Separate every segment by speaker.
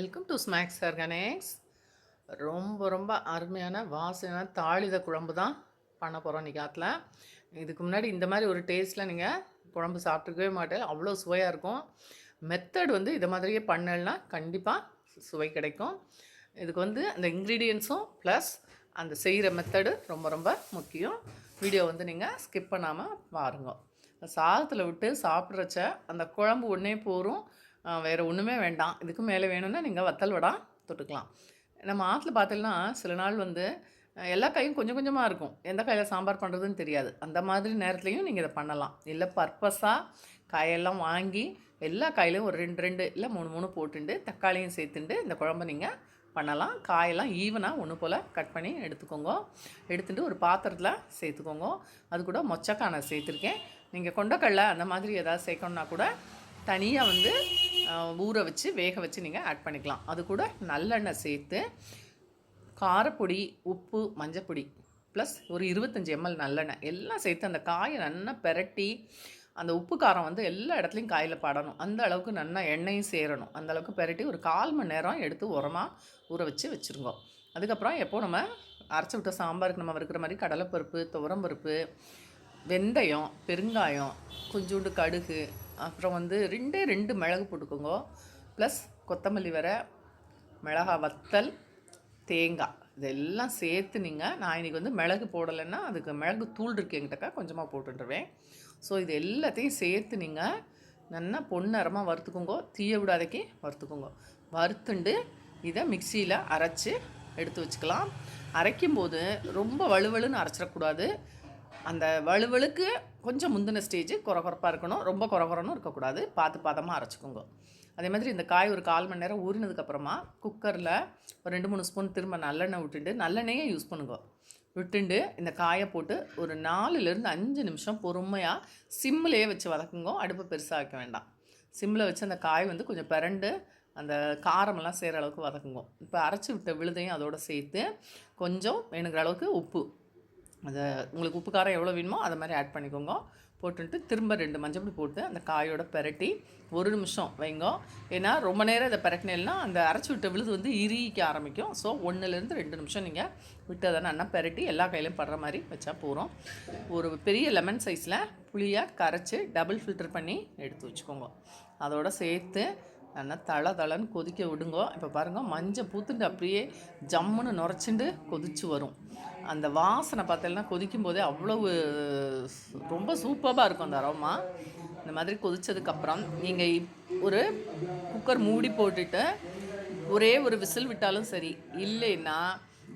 Speaker 1: Welcome to snacks organics ரொம்ப ரொம்ப அருமையான வாசனையான தாளித குழம்பு தான் பண்ண போகிறோம் இன்றைக்கி ஆற்றுல இதுக்கு முன்னாடி இந்த மாதிரி ஒரு டேஸ்ட்டில் நீங்கள் குழம்பு சாப்பிட்ருக்கவே மாட்டேன் அவ்வளோ சுவையாக இருக்கும். மெத்தட் வந்து இதை மாதிரியே பண்ணலைன்னா கண்டிப்பாக சுவை கிடைக்கும். இதுக்கு வந்து அந்த இன்க்ரீடியன்ஸும் ப்ளஸ் அந்த செய்கிற மெத்தடு ரொம்ப ரொம்ப முக்கியம். வீடியோ வந்து நீங்கள் ஸ்கிப் பண்ணாமல் பாருங்க. சாதத்தில் விட்டு சாப்பிட்றச்ச அந்த குழம்பு ஒன்றே போரும் வேறு ஒன்றுமே வேண்டாம். இதுக்கு மேலே வேணும்னா நீங்கள் வத்தல் வடா தொட்டுக்கலாம். நம்ம ஆற்றுல பார்த்தீங்கன்னா சில நாள் வந்து எல்லா காயும் கொஞ்சம் கொஞ்சமாக இருக்கும். எந்த காயில் சாம்பார் பண்ணுறதுன்னு தெரியாது. அந்த மாதிரி நேரத்துலையும் நீங்கள் இதை பண்ணலாம். இல்லை பர்பஸாக காயெல்லாம் வாங்கி எல்லா காயிலையும் ஒரு ரெண்டு ரெண்டு இல்லை மூணு மூணு போட்டுண்டு தக்காளியும் சேர்த்துண்டு இந்த குழம்பு நீங்கள் பண்ணலாம். காயெல்லாம் ஈவனாக ஒன்று போல் கட் பண்ணி எடுத்துக்கோங்க. எடுத்துகிட்டு ஒரு பாத்திரத்தில் சேர்த்துக்கோங்க. அது கூட மொச்சக்கானை சேர்த்துருக்கேன். நீங்கள் கொண்டக்கடலை அந்த மாதிரி ஏதாவது சேர்க்கணுன்னா கூட தனியாக வந்து ஊற வச்சு வேக வச்சு நீங்கள் ஆட் பண்ணிக்கலாம். அது கூட நல்லெண்ணெய் சேர்த்து காரப்பொடி உப்பு மஞ்சப்பொடி ப்ளஸ் ஒரு இருபத்தஞ்சி எம்எல் நல்லெண்ணெய். எல்லாம் சேர்த்து அந்த காயை நல்லா பெரட்டி அந்த உப்பு காரம் வந்து எல்லா இடத்துலையும் காயில் படணும். அந்த அளவுக்கு நல்லா எண்ணெயும் சேரணும். அந்த அளவுக்கு பெரட்டி ஒரு கால் மணி நேரம் எடுத்து உரமாக ஊற வச்சு வச்சுருங்கோ. அதுக்கப்புறம் எப்போது நம்ம அரைச்சி விட்ட சாம்பாருக்கு நம்ம வறுக்கிற மாதிரி கடலைப்பருப்பு துவரம்பருப்பு வெந்தயம் பெருங்காயம் கொஞ்சோண்டு கடுகு அப்புறம் வந்து ரெண்டே ரெண்டு மிளகு போட்டுக்கோங்க. ப்ளஸ் கொத்தமல்லி வர மிளகா வத்தல் தேங்காய். இதெல்லாம் சேர்த்து நீங்கள் நான் இன்றைக்கி வந்து மிளகு போடலைன்னா அதுக்கு மிளகு தூள் இருக்கு எங்கிட்டக்கா கொஞ்சமாக போட்டுருவேன் ஸோ இது எல்லாத்தையும் சேர்த்து நீங்கள் நல்லா பொன்னரமாக வறுத்துக்கோங்க. தீய விடாதக்கி வறுத்துக்கோங்க. வறுத்துண்டு இதை மிக்சியில் அரைச்சி எடுத்து வச்சுக்கலாம். அரைக்கும்போது ரொம்ப வலுவலுன்னு அரைச்சிடக்கூடாது. அந்த வலுவலுக்கு கொஞ்சம் முந்தின ஸ்டேஜ் குறகுறப்பாக இருக்கணும். ரொம்ப குறகுறன்னு இருக்கக்கூடாது. பார்த்து பாதமாக அரைச்சிக்கோங்க. அதே மாதிரி இந்த காய் ஒரு கால் மணி நேரம் ஊறினதுக்கப்புறமா குக்கரில் ஒரு ரெண்டு மூணு ஸ்பூன் திரும்ப நல்லெண்ணெய் விட்டுட்டு நல்லெண்ணெயே யூஸ் பண்ணுங்க. விட்டுண்டு இந்த காயை போட்டு ஒரு நாலுலேருந்து அஞ்சு நிமிஷம் பொறுமையாக சிம்மிலேயே வச்சு வதக்குங்க. அடுப்பை பெருசாக வைக்க வேண்டாம். சிம்மில் வச்சு அந்த காய் வந்து கொஞ்சம் பிறண்டு அந்த காரமெல்லாம் சேர அளவுக்கு வதக்குங்க. இப்போ அரைச்சி விட்ட விழுதையும் அதோடு சேர்த்து கொஞ்சம் வேணுங்கிற அளவுக்கு உப்பு. அதை உங்களுக்கு உப்பு காரம் எவ்வளோ வேணுமோ அதை மாதிரி ஆட் பண்ணிக்கோங்க. போட்டுட்டு திரும்ப ரெண்டு மஞ்சப்பொடி போட்டு அந்த காயோட பெரட்டி ஒரு நிமிஷம் வைங்க. ஏன்னா ரொம்ப நேரம் இதை பெரட்டினேன்னா அந்த அரைச்சி விட்ட விழுது வந்து இறுகிக்க ஆரம்பிக்கும். ஸோ ஒன்றுலேருந்து ரெண்டு நிமிஷம் நீங்கள் விட்டு அதை நல்லா பெரட்டி எல்லா கையிலையும் படுற மாதிரி வச்சா போகிறோம் ஒரு பெரிய லெமன் சைஸில் புளியாக கரைச்சி டபுள் ஃபில்டர் பண்ணி எடுத்து வச்சுக்கோங்க. அதோட சேர்த்து நல்லா தள தளன்னு கொதிக்க விடுங்க. இப்போ பாருங்கள் மஞ்சள் பூத்துட்டு அப்படியே ஜம்முன்னு நுரைச்சிண்டு கொதிச்சு வரும். அந்த வாசனை பார்த்தீங்கன்னா கொதிக்கும் போதே அவ்வளவு ரொம்ப சூப்பராக இருக்கும் அந்த அரோமா இந்த மாதிரி கொதித்ததுக்கப்புறம் நீங்கள் ஒரு குக்கர் மூடி போட்டுட்டு ஒரே ஒரு விசில் விட்டாலும் சரி இல்லைன்னா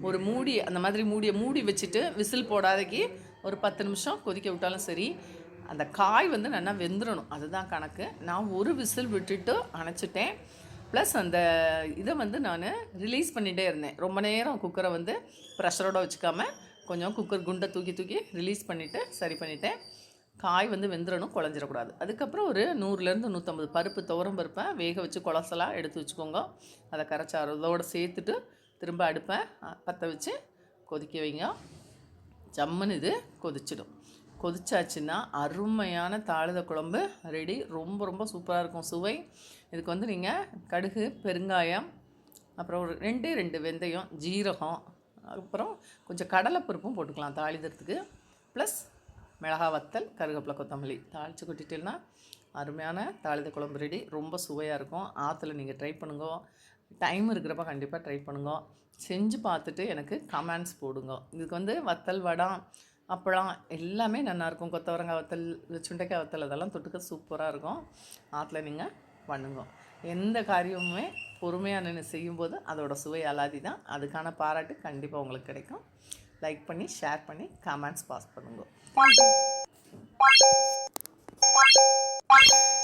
Speaker 1: ஒரு மூடி அந்த மாதிரி மூடியை மூடி வச்சுட்டு விசில் போடாதக்கு ஒரு பத்து நிமிஷம் கொதிக்க விட்டாலும் சரி அந்த காய் வந்து நல்லா வெந்துடணும் அதுதான் கணக்கு. நான் ஒரு விசில் விட்டுட்டு அணைச்சிட்டேன். ப்ளஸ் அந்த இதை வந்து நான் ரிலீஸ் பண்ணிகிட்டே இருந்தேன். ரொம்ப நேரம் குக்கரை வந்து ப்ரெஷரோடு வச்சுக்காமல் கொஞ்சம் குக்கர் குண்டை தூக்கி தூக்கி ரிலீஸ் பண்ணிவிட்டு சரி பண்ணிட்டேன். காய் வந்து வெந்துடணும் குழஞ்சிடக்கூடாது அதுக்கப்புறம் ஒரு நூறுலேருந்து நூற்றம்பது பருப்பு துவரம் பருப்பை வேக வச்சு குழசலாக எடுத்து வச்சுக்கோங்க. அதை கரைச்சாறு அதோடு சேர்த்துட்டு திரும்ப அடுப்பை பற்ற வச்சு கொதிக்க வைங்க. ஜம்முன்னு இது கொதிச்சிடும். கொதிச்சாச்சுன்னா அருமையான தாளித குழம்பு ரெடி ரொம்ப ரொம்ப சூப்பராக இருக்கும். சுவை. இதுக்கு வந்து நீங்கள் கடுகு பெருங்காயம் அப்புறம் ஒரு ரெண்டு ரெண்டு வெந்தயம் ஜீரகம் அப்புறம் கொஞ்சம் கடலைப்பருப்பும் போட்டுக்கலாம் தாளிதத்துக்கு ப்ளஸ் மிளகா வத்தல் கருவேப்பிலை கொத்தமல்லி. தாளித்து கொட்டிட்டேன்னா அருமையான தாளித குழம்பு ரெடி ரொம்ப சுவையாக இருக்கும். ஆற்றுல நீங்கள் ட்ரை பண்ணுங்க. டைம் இருக்கிறப்ப கண்டிப்பாக ட்ரை பண்ணுங்க. செஞ்சு பார்த்துட்டு எனக்கு கமெண்ட்ஸ் போடுங்க. இதுக்கு வந்து வத்தல் வடம் அப்பளம் எல்லாமே நல்லாயிருக்கும். கொத்தவரங்காய் வத்தல் சுண்டைக்காய் வத்தல் அதெல்லாம் தொட்டுக்க சூப்பராக இருக்கும். ஆற்றுல நீங்கள் பண்ணுங்க எந்த காரியமுமே பொறுமையாக நின்று செய்யும்போது அதோடய சுவை அலாதி தான். அதுக்கான பாராட்டு கண்டிப்பாக உங்களுக்கு கிடைக்கும். லைக் பண்ணி ஷேர் பண்ணி கமெண்ட்ஸ் பாஸ் பண்ணுங்க.
Speaker 2: Thank you.